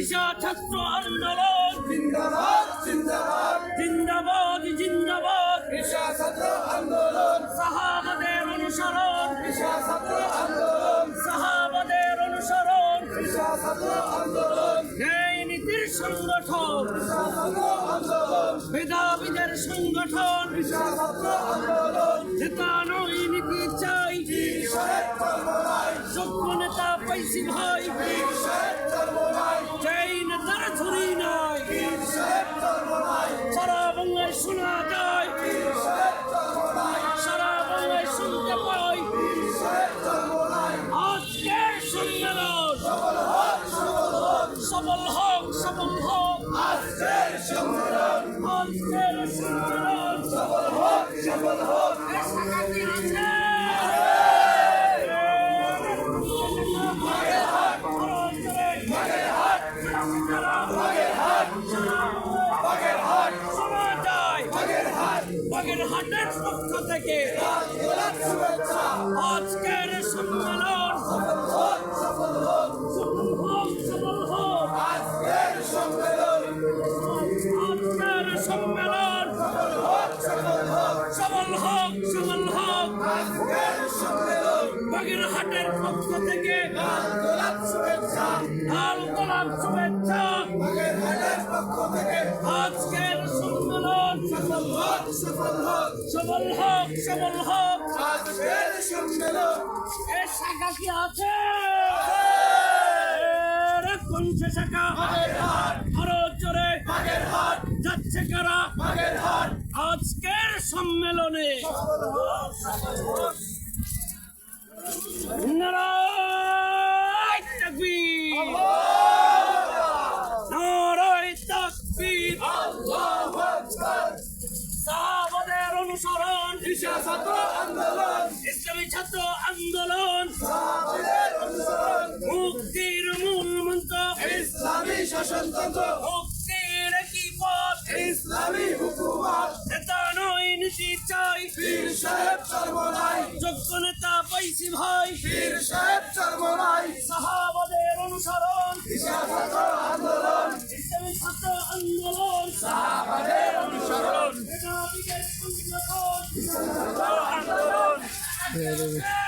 ঈশা ছাত্র আন্দোলন। জিন্দাবাদ জিন্দাবাদ। জিন্দাবাদ জিন্দাবাদ। ঈশা ছাত্র আন্দোলন। সাহাবাদের অনুসরণ। ঈশা ছাত্র আন্দোলন। সাহাবাদের অনুসরণ। ঈশা ছাত্র আন্দোলন। ন্যায় নীতির সংগঠন। ঈশা ছাত্র আন্দোলন। মেধাবীদের সংগঠন। ঈশা ছাত্র আন্দোলন। নেতা নই নীতি চাই সাহেব নেতা পাইছি ভাই। সম্মেলন আজকের সম্মেলন সফল হোক সফল হোক বাগেরহাটের পক্ষ থেকে বাগেরহাটের পক্ষ থেকে গোলাপ শুভেচ্ছা লাল গোলাপ শুভেচ্ছা। বাগেরহাটের পক্ষ থেকে আজকের সম্মেলন সফল হোক সফল হোক। সফল হোক সফল হোক। আজকের সম্মেলন। এর শাখা কি আছে? কোন সে শাখা? বাগেরহাট আরও জোরে। বাগেরহাট যাচ্ছে কারা? বাগেরহাট আজকের সম্মেলনে শাসনতন্ত্র মুক্তির কি পথ? ইসলামী হুকুমত। নেতা নয় নিশির চাই। পীর সাহেব চর্মনাই। যোগ্য নেতা পাইছি ভাই। পীর সাহেব চর্মনাই। সাহাবাদের অনুসরণ। হিসাব আন্দোলন। ইসলামী ছাত্র আন্দোলন। সাহাবাদের অনুসরণ। বিজেপি সংগঠন আন্দোলন। হ্যাঁ,